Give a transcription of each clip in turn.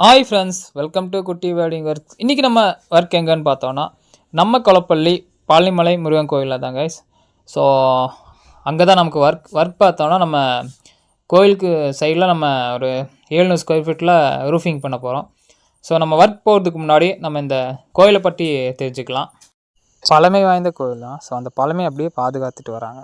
Hi friends welcome to குட்டி wording work இன்றைக்கி நம்ம ஒர்க் எங்கேன்னு பார்த்தோன்னா நம்ம கொளப்பள்ளி பாலிமலை முருகன் கோயிலில் தான் கைஸ் ஸோ அங்கே தான் நமக்கு ஒர்க் ஒர்க் பார்த்தோன்னா நம்ம கோயிலுக்கு சைடில் நம்ம ஒரு ஏழ்நூறு ஸ்கொயர் ஃபீட்டில் ரூஃபிங் பண்ண போகிறோம் ஸோ நம்ம ஒர்க் போகிறதுக்கு முன்னாடி நம்ம இந்த கோயிலை பற்றி தெரிஞ்சுக்கலாம். பழமை வாய்ந்த கோயில் தான் ஸோ அந்த பழமை அப்படியே பாதுகாத்துட்டு வராங்க.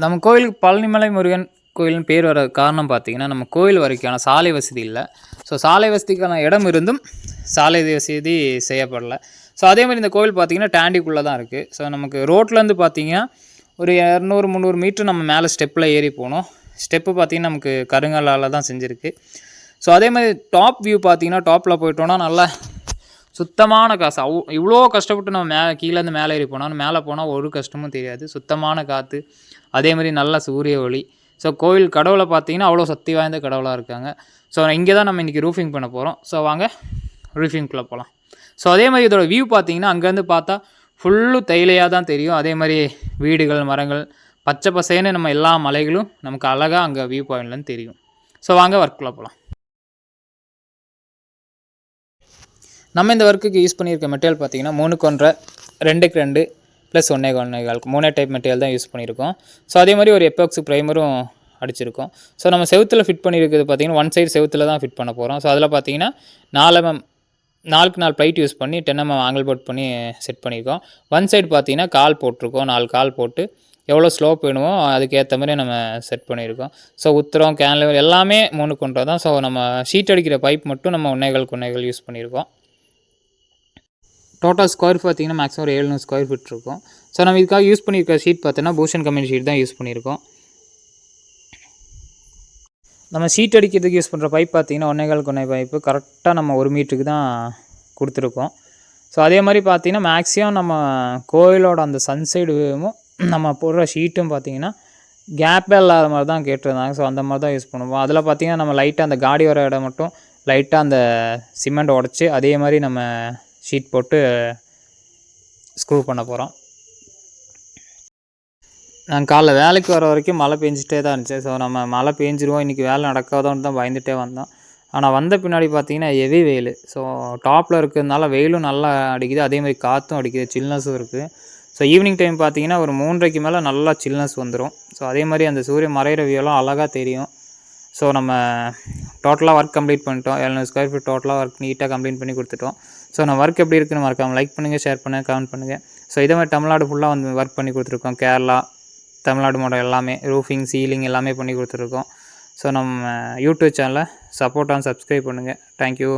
நம்ம கோயிலுக்கு பழனிமலை முருகன் கோயில்னு பேர் வர காரணம் பார்த்தீங்கன்னா நம்ம கோயில் வரைக்கான சாலை வசதி இல்லை. ஸோ சாலை வசதிக்கான இடம் இருந்தும் சாலை வசதி செய்யப்படலை. ஸோ அதே மாதிரி இந்த கோயில் பார்த்தீங்கன்னா டேண்டிக்குள்ளே தான் இருக்குது ஸோ நமக்கு ரோட்லேருந்து பார்த்திங்கன்னா ஒரு இரநூறு முந்நூறு மீட்ரு நம்ம மேலே ஸ்டெப்பில் ஏறி போகணும். ஸ்டெப்பு பார்த்தீங்கன்னா நமக்கு கருங்கல்லால் தான் செஞ்சுருக்கு. ஸோ அதே மாதிரி டாப் வியூ பார்த்திங்கன்னா டாப்பில் போயிட்டோன்னா நல்லா சுத்தமான காசு. அவ் இவ்வளோ கஷ்டப்பட்டு நம்ம மேலே கீழேருந்து மேலே ஏறி போனால் மேலே போனால் ஒரு கஷ்டமும் தெரியாது. சுத்தமான காற்று அதே மாதிரி நல்ல சூரிய ஒளி. ஸோ கோயில் கடவுளை பார்த்தீங்கன்னா அவ்வளோ சக்தி வாய்ந்த கடவுளாக இருக்காங்க. ஸோ இங்கே தான் நம்ம இன்றைக்கி ரூஃபிங் பண்ண போகிறோம் ஸோ வாங்க ரூஃபிங்குள்ளே போகலாம் ஸோ அதே மாதிரி இதோட வியூ பார்த்தீங்கன்னா அங்கேருந்து பார்த்தா ஃபுல்லு தைலையாக தான் தெரியும். அதே மாதிரி வீடுகள் மரங்கள் பச்சை பசேன்னு நம்ம எல்லா மலைகளும் நமக்கு அழகாக அங்கே வியூ பாயிண்ட்லேருந்து தெரியும். ஸோ வாங்க ஒர்க்குள்ளே போகலாம் நம்ம இந்த ஒர்க்குக்கு யூஸ் பண்ணியிருக்க மெட்டீரியல் பார்த்தீங்கன்னா மூணுக்கு ஒன்றரை ரெண்டுக்கு ரெண்டு ப்ளஸ் ஒன்றே ஒன்றே காலுக்கு மூணே டைப் மெட்டீரியல் தான் யூஸ் பண்ணியிருக்கோம். ஸோ அதே மாதிரி ஒரு எப்பாக்ஸு ப்ரைமரும் அடிச்சிருக்கோம். ஸோ நம்ம செவுத்தில் ஃபிட் பண்ணியிருக்கிறது பார்த்தீங்கன்னா ஒன் சைடு செவுத்தில் தான் ஃபிட் பண்ண போகிறோம் ஸோ அதில் பார்த்தீங்கன்னா நாலு எம்எம் நாலுக்கு நாலு ப்ளைட் யூஸ் பண்ணி டென் எம்எம் ஆங்கிள் போட் பண்ணி செட் பண்ணியிருக்கோம். ஒன் சைடு பார்த்தீங்கன்னா கால் போட்டிருக்கோம். நாலு கால் போட்டு எவ்வளோ ஸ்லோப் வேணுமோ அதுக்கேற்ற மாதிரி நம்ம செட் பண்ணியிருக்கோம். ஸோ உத்தரம் கேன்லவர் எல்லாமே மூணு கொண்டு தான். ஸோ நம்ம ஷீட் அடிக்கிற பைப் மட்டும் நம்ம உன்னைகள் குன்னைகள் யூஸ் பண்ணியிருக்கோம். டோட்டல் ஸ்கொயர் பார்த்தீங்கன்னா மேக்ஸிமம் ஒரு ஏழுநூறு ஸ்கொயர் ஃபீட் இருக்கும். ஸோ நம்ம இதுக்காக யூஸ் பண்ணியிருக்க ஷீட் பார்த்தோன்னா பூஷன் கம்பெனி ஷீட் தான் யூஸ் பண்ணியிருக்கோம். நம்ம ஷீட் அடிக்கிறதுக்கு யூஸ் பண்ணுற பைப் பார்த்தீங்கன்னா ஒன்னேகால் கொன்னை பைப்பு கரெக்டாக நம்ம ஒரு மீட்டருக்கு தான் கொடுத்துருக்கோம். ஸோ அதே மாதிரி பார்த்தீங்கன்னா மேக்ஸிமம் நம்ம கோயிலோட அந்த சன்சைடு நம்ம போடுற ஷீட்டும் பார்த்தீங்கன்னா கேப்பே இல்லாத மாதிரி தான் கேட்டிருந்தாங்க. ஸோ அந்த மாதிரி தான் யூஸ் பண்ணுவோம். அதில் பார்த்தீங்கன்னா நம்ம லைட்டாக அந்த காடி வர இடம் மட்டும் லைட்டாக அந்த சிமெண்ட் உடச்சி அதே மாதிரி நம்ம ஷீட் போட்டு ஸ்க்ரூ பண்ண போகிறோம் நாங்கள் காலைல வேலைக்கு வர வரைக்கும் மழை பெஞ்சிட்டே தான் இருந்துச்சு. ஸோ நம்ம மழை பெஞ்சிருவோம். இன்றைக்கி வேலை நடக்காதோன்னு தான் பயந்துகிட்டே வந்தோம். ஆனால் வந்த பின்னாடி பார்த்தீங்கன்னா ஹெவி வெயில். ஸோ டாப்பில் இருக்கிறதுனால வெயிலும் நல்லா அடிக்குது. அதே மாதிரி காற்றும் அடிக்குது. சில்னஸும் இருக்குது ஸோ ஈவினிங் டைம் பார்த்தீங்கன்னா ஒரு மூன்றரைக்கு மேலே நல்லா சில்னஸ் வந்துடும் ஸோ அதே மாதிரி அந்த சூரியன் மறையிற வியூலாம் அழகாக தெரியும். ஸோ நம்ம டோட்டலாக ஒர்க் கம்ப்ளீட் பண்ணிட்டோம். எழுநூறு ஸ்கொயர் ஃபீட் டோட்டலாக ஒர்க் நீட்டாக கம்ப்ளீட் பண்ணி கொடுத்துட்டோம். ஸோ நம்ம ஒர்க் எப்படி இருக்குன்னு மறக்காமல் லைக் பண்ணுங்கள் ஷேர் பண்ணுங்கள் கமெண்ட் பண்ணுங்கள் ஸோ இதே மாதிரி தமிழ்நாடு ஃபுல்லாக வந்து ஒர்க் பண்ணி கொடுத்துருக்கோம். கேரளா தமிழ்நாடு மாடல் எல்லாமே ரூஃபிங் சீலிங் எல்லாமே பண்ணி கொடுத்துருக்கோம். ஸோ நம்ம யூடியூப் சேனலை சப்போர்ட் ஆன் சப்ஸ்கிரைப் பண்ணுங்கள் தேங்க்யூ